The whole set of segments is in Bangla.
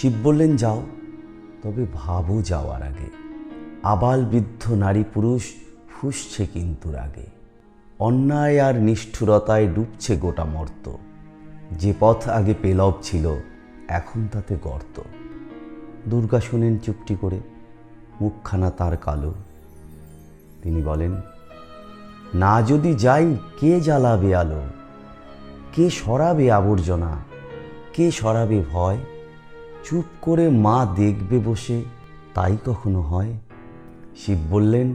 শিব বললেন, যাও। তবে ভাবো যাওয়ার আগে আবাল বৃদ্ধ নারী পুরুষ ফুসছে কিন্তু রাগে। অন্যায় আর নিষ্ঠুরতায় ডুবছে গোটা মর্ত। যে পথ আগে পেলব ছিল, এখন তাতে গর্ত। দুর্গা শোনেন চুপটি করে, মুখখানা তার কালো। তিনি বলেন, না যদি যাই, কে জ্বালাবে আলো? কে সরাবে আবর্জনা? কে সরাবে ভয়? চুপ করে মা দেখবে বসে, তাই কখনো হয়? শিব বললেন,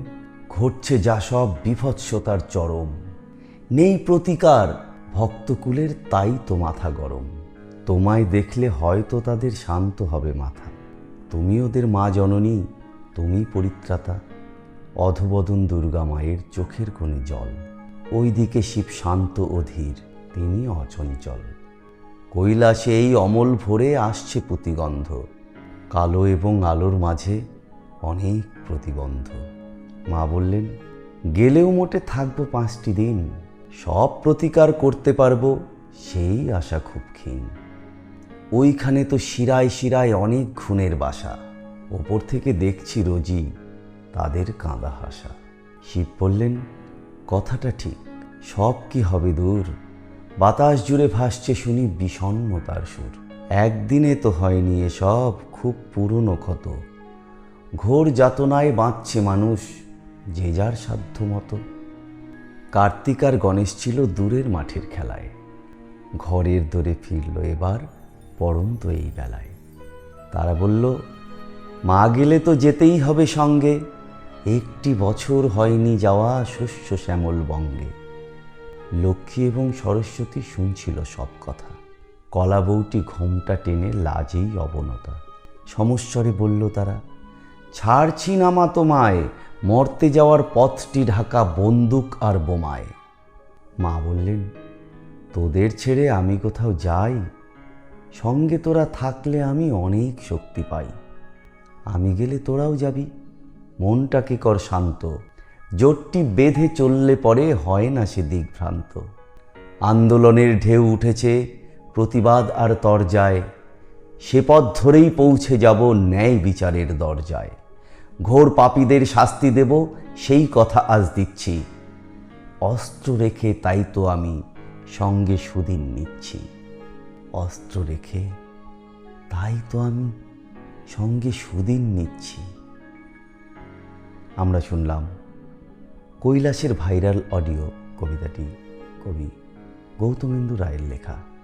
ঘটছে যা সব বিভৎসতার চরম। নেই প্রতিকার, ভক্তকুলের তাই তো মাথা গরম। তোমায় দেখলে হয়তো তাদের শান্ত হবে মাথা। তুমি ওদের মা জননী, তুমি পরিত্রাতা। অধবদন দুর্গা মায়ের চোখের কোণে জল। ওইদিকে শিব শান্ত অধীর তিনি অচঞ্চল। কৈলাসে এই অমল ভরে আসছে প্রতিগন্ধ। কালো এবং আলোর মাঝে অনেক প্রতিবন্ধ মা বললেন, গেলেও মোটে থাকব পাঁচটি দিন। সব প্রতিকার করতে পারব, সেই আশা খুব ক্ষীণ। ওইখানে তো শিরায় শিরায় অনেক খুনের বাসা। ওপর থেকে দেখছি রোজি তাদের কাঁদা হাসা। শিব বললেন, কথাটা ঠিক। সব কি হবে দূর? বাতাস জুড়ে ভাসছে শুনি বিষণ্ণতার সুর। একদিনে তো হয়নি এসব, খুব পুরনো ক্ষত। ঘোর যাতনায় বাঁচছে মানুষ, যে যার সাধ্য মতো কার্তিক আর গণেশ ছিল দূরের মাঠের খেলায়। ঘরের দোরে ফিরল এবার পড়ন্ত এই বেলায়। তারা বলল, মা গেলে তো যেতেই হবে সঙ্গে। একটি বছর হয়নি যাওয়া শস্য শ্যামল বঙ্গে। লক্ষ্মী এবং সরস্বতী শুনছিল সব কথা। কলা বউটি ঘোমটা টেনে লাজেই অবনতা। সমস্বরে বলল তারা, ছাড়ছি না মা তোমায়, মরতে যাওয়ার পথটি ঢাকা বন্দুক আর বোমায়। মা বললেন, তোদের ছেড়ে আমি কোথাও যাই? সঙ্গে তোরা থাকলে আমি অনেক শক্তি পাই। আমি গেলে তোরাও যাবি। মনটাকে কর শান্ত। জোটটি বেঁধে চললে পরে হয় না সে দিকভ্রান্ত আন্দোলনের ঢেউ উঠেছে, প্রতিবাদ আর তরজায়। সে পথ ধরেই পৌঁছে যাব ন্যায় বিচারের দরজায়। ঘোর পাপীদের শাস্তি দেব, সেই কথা আজ দিচ্ছি। অস্ত্র রেখে তাই তো আমি সঙ্গে সুদিন নিচ্ছি। অস্ত্র রেখে তাই তো আমি সঙ্গে সুদিন নিচ্ছি। আমরা শুনলাম কৈলাসের ভাইরাল অডিও কবিতাটি কবি গৌতমেন্দু রায়ের লেখা।